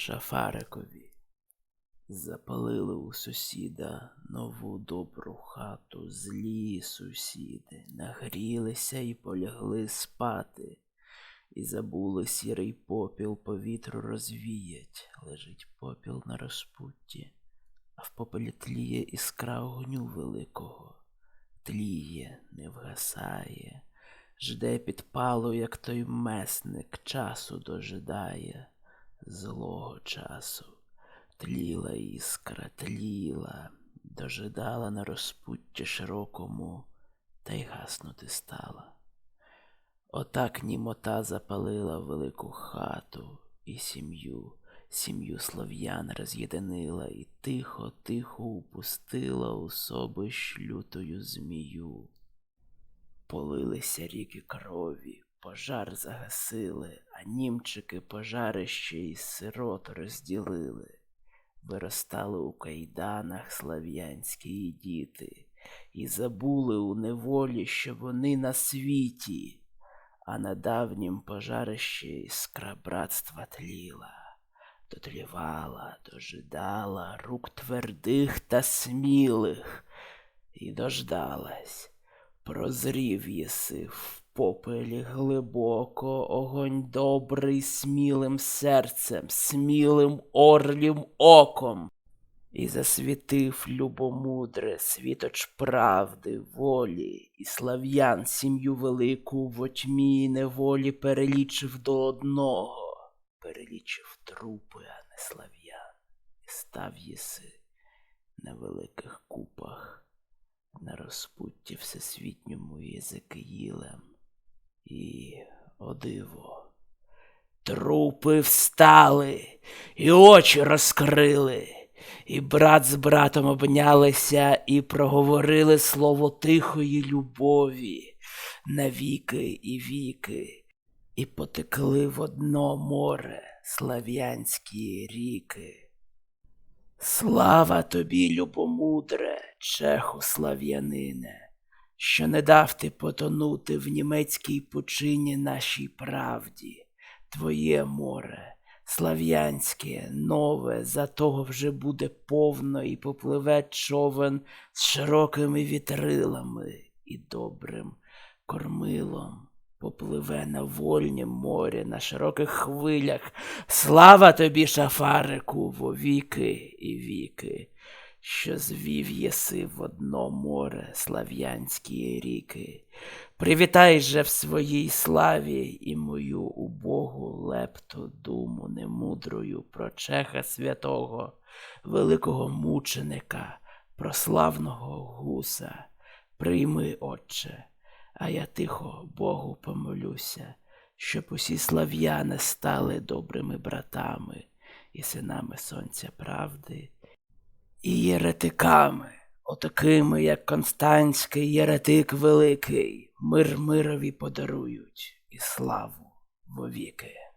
Шафарикові. Запалили у сусіда нову добру хату, злі сусіди, нагрілися і полягли спати, і забули сірий попіл по вітру розвіять, лежить попіл на розпутті, а в попелі тліє іскра огню великого, тліє, не вгасає, жде підпалу, як той месник часу дожидає, злого часу. Тліла іскра, тліла, дожидала на розпутті широкому, та й гаснути стала. Отак німота запалила велику хату і сім'ю, сім'ю слов'ян роз'єдинила і тихо, тихо упустила у собищ лютою змію. Полилися ріки крові, пожар загасили, а німчики пожарище й сирот розділили. Виростали у кайданах слав'янські діти, і забули у неволі, що вони на світі, а на давнім пожарищі іскра братства тліла, дотлівала, дожидала рук твердих та смілих, і дождалась. Прозрів єси в попелі глибоко, огонь добрий смілим серцем, смілим орлім оком. І засвітив любомудре світоч правди, волі, і слав'ян сім'ю велику в отьмі неволі перелічив до одного, перелічив трупи, а не слав'ян, і став єси на великих купах на розпутті всесвітньому Єзекиїлем. І, о диво, трупи встали, і очі розкрили, і брат з братом обнялися і проговорили слово тихої любові на віки і віки, і потекли в одно море слав'янські ріки. Слава тобі, любомудре, чеху слав'янине, що не дав ти потонути в німецькій пучині нашій правді. Твоє море, слав'янське, нове, за того вже буде повно і попливе човен з широкими вітрилами і добрим кормилом. Попливе на вольнім морі, на широких хвилях. Слава тобі, шафарику, во віки і віки, що звів єси в одно море слав'янські ріки. Привітай же в своїй славі і мою убогу лепту думу немудрою про чеха святого, великого мученика, прославного гуса. Прийми, Отче, а я тихо Богу помолюся, щоб усі слав'яни стали добрими братами і синами сонця правди, і єретиками, отакими, як Констанський єретик Великий, мир мирові подарують і славу вовіки.